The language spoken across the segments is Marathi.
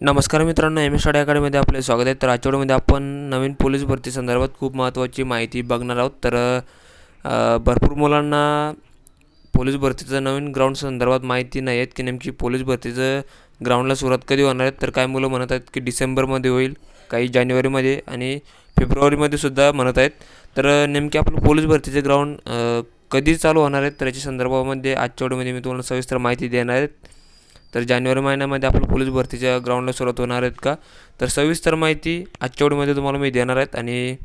नमस्कार मित्रांनो एम एस स्टडी अकॅडमीमध्ये आपले स्वागत आहे. तर आठवड्यामध्ये आपण नवीन पोलीस भरती संदर्भात खूप महत्त्वाची माहिती बघणार आहोत. तर भरपूर मुलांना पोलीस भरतीचं नवीन ग्राउंड संदर्भात माहिती नाही आहेत की नेमकी पोलीस भरतीचं ग्राउंडला सुरुवात कधी होणार आहेत तर काही मुलं म्हणत आहेत की डिसेंबरमध्ये होईल काही जानेवारीमध्ये आणि फेब्रुवारीमध्ये सुद्धा म्हणत आहेत. तर नेमके आपलं पोलीस भरतीचे ग्राउंड कधी चालू होणार आहेत तर याच्या संदर्भामध्ये आजच्या व्हिडिओमध्ये मी तुम्हाला सविस्तर माहिती देणार आहेत तर जानेवारी महिन्यामध्ये आपलं पोलीस भरतीच्या ग्राउंडला सुरुवात होणार आहेत का? तर सविस्तर माहिती आजच्या ओढीमध्ये तुम्हाला मी देणार आहेत आणि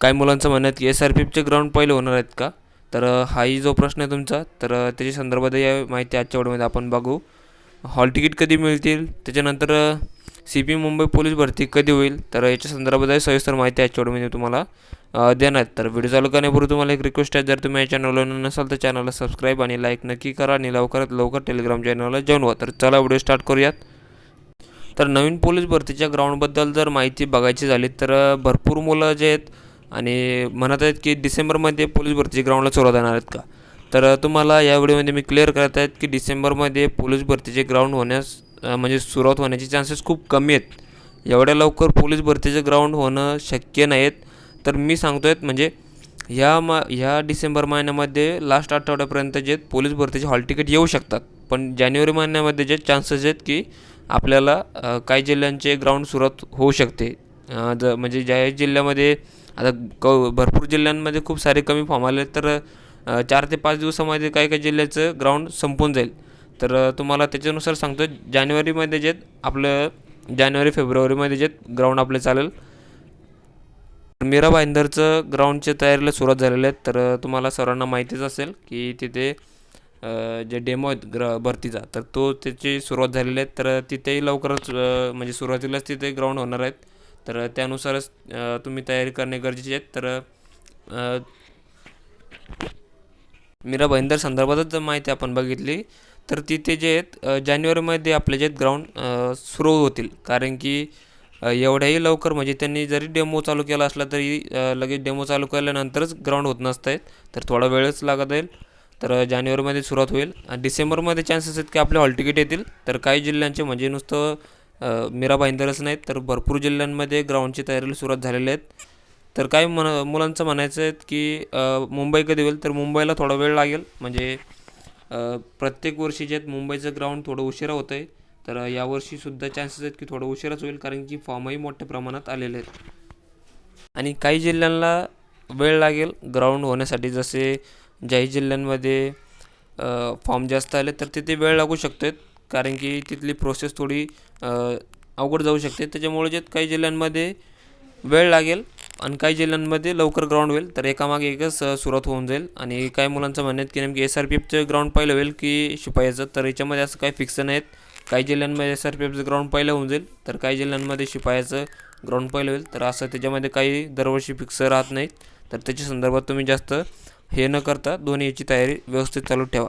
काही मुलांचं म्हणणं आहे की एस आर पी एफचे ग्राउंड पहिले होणार आहेत का? तर हाही जो प्रश्न आहे तुमचा तर त्याच्या संदर्भात या माहिती आजच्या ओढीमध्ये आपण बघू. हॉल तिकीट कधी मिळतील? त्याच्यानंतर सी पी मुंबई पोलीस भरती कधी होईल? तर याच्या संदर्भात सविस्तर माहिती आजच्या ओढीमध्ये तुम्हाला. देणार. आहेत तर व्हिडिओ चालू करण्यापूर्वी तुम्हाला एक रिक्वेस्ट आहे. जर तुम्ही या चॅनलला नसाल तर चॅनलला सबस्क्राईब आणि लाईक नक्की करा आणि लवकरात लवकर टेलिग्राम चॅनलला जॉईन व्हा. तर चला व्हिडिओ स्टार्ट करूयात. तर नवीन पोलीस भरतीच्या ग्राउंडबद्दल जर माहिती बघायची झाली तर भरपूर मुलं जे आहेत आणि म्हणत आहेत की डिसेंबरमध्ये पोलीस भरतीची ग्राउंडला सुरुवात होणार आहेत का? तर तुम्हाला या व्हिडिओमध्ये मी क्लिअर करत आहेत की डिसेंबरमध्ये पोलीस भरतीचे ग्राउंड होण्यास म्हणजे सुरुवात होण्याचे चान्सेस खूप कमी आहेत. एवढ्या लवकर पोलीस भरतीचे ग्राउंड होणं शक्य नाहीत. तर मी सांगतो आहेत म्हणजे ह्या मा ह्या डिसेंबर महिन्यामध्ये लास्ट आठवड्यापर्यंत जे आहेत पोलीस भरतीचे हॉल तिकीट येऊ शकतात. पण जानेवारी महिन्यामध्ये जे चान्सेस आहेत की आपल्याला काही जिल्ह्यांचे ग्राउंड सुरुवात होऊ शकते. ज म्हणजे ज्या जिल्ह्यामध्ये आता क भरपूर जिल्ह्यांमध्ये खूप सारे कमी फॉर्म आले तर चार ते पाच दिवसामध्ये काही काही जिल्ह्याचं ग्राउंड संपून जाईल. तर तुम्हाला त्याच्यानुसार सांगतो जानेवारीमध्ये जे आहेत आपलं जानेवारी फेब्रुवारीमध्ये जे ग्राउंड आपले चालेल मीरा भाईंदरचं ग्राउंडच्या तयारीला सुरुवात झालेली आहे. तर तुम्हाला सर्वांना माहितीच असेल की तिथे जे डेमो आहेत ग्र भरतीचा तर तो त्याची सुरुवात झालेली आहे. तर तिथेही लवकरच म्हणजे सुरुवातीलाच तिथे ग्राउंड होणार आहेत. तर त्यानुसारच तुम्ही तयारी करणे गरजेचे आहेत तर मीरा भाईंदर संदर्भातच जर माहिती आपण बघितली. तर तिथे जे आहेत जानेवारीमध्ये आपले जे आहेत ग्राउंड सुरू होतील. कारण की एवढ्याही लवकर म्हणजे त्यांनी जरी डेमो चालू केला असला तरी लगेच डेमो चालू केल्यानंतरच ग्राउंड होत नसत आहेत तर थोडा वेळच लागत येईल तर जानेवारीमध्ये सुरुवात होईल. आणि डिसेंबरमध्ये चान्सेस आहेत की आपले हॉल तिकीट येतील. तर काही जिल्ह्यांचे म्हणजे नुसतं मीरा भाईंदरच नाहीत तर भरपूर जिल्ह्यांमध्ये ग्राउंडची तयारीला सुरुवात झालेली आहेत. तर काही मन मुलांचं म्हणायचं आहे की मुंबई कधी होईल? तर मुंबईला थोडा वेळ लागेल. म्हणजे प्रत्येक वर्षी जे आहेत मुंबईचं ग्राउंड थोडं उशिरा होतं आहे तर यावर्षीसुद्धा चान्सेस आहेत की थोडं उशिराच होईल कारण की फॉर्मही मोठ्या प्रमाणात आलेले आहेत. आणि काही जिल्ह्यांना वेळ लागेल ग्राउंड होण्यासाठी. जसे ज्याही जिल्ह्यांमध्ये फॉर्म जास्त आले तर तिथे वेळ लागू शकते कारण की तिथली प्रोसेस थोडी अवघड जाऊ शकते. त्याच्यामुळे जे काही जिल्ह्यांमध्ये वेळ लागेल आणि काही जिल्ह्यांमध्ये लवकर ग्राउंड होईल तर एकामागे एकच सुरुवात होऊन जाईल. आणि काही मुलांचं म्हणणं आहे की नेमकी एस आर पी एफचं ग्राउंड पहिलं होईल की शिपायाचं तर याच्यामध्ये असं काही फिक्स नाहीत काही जिल्ह्यांमध्ये एस आर पी एफचं ग्राउंड पहिलं होऊन जाईल. तर काही जिल्ह्यांमध्ये शिपायाचं ग्राउंड पहिलं होईल. तर असं त्याच्यामध्ये काही दरवर्षी फिक्स राहत नाहीत. तर त्याच्या संदर्भात तुम्ही जास्त हे न करता दोन्ही याची तयारी व्यवस्थित चालू ठेवा.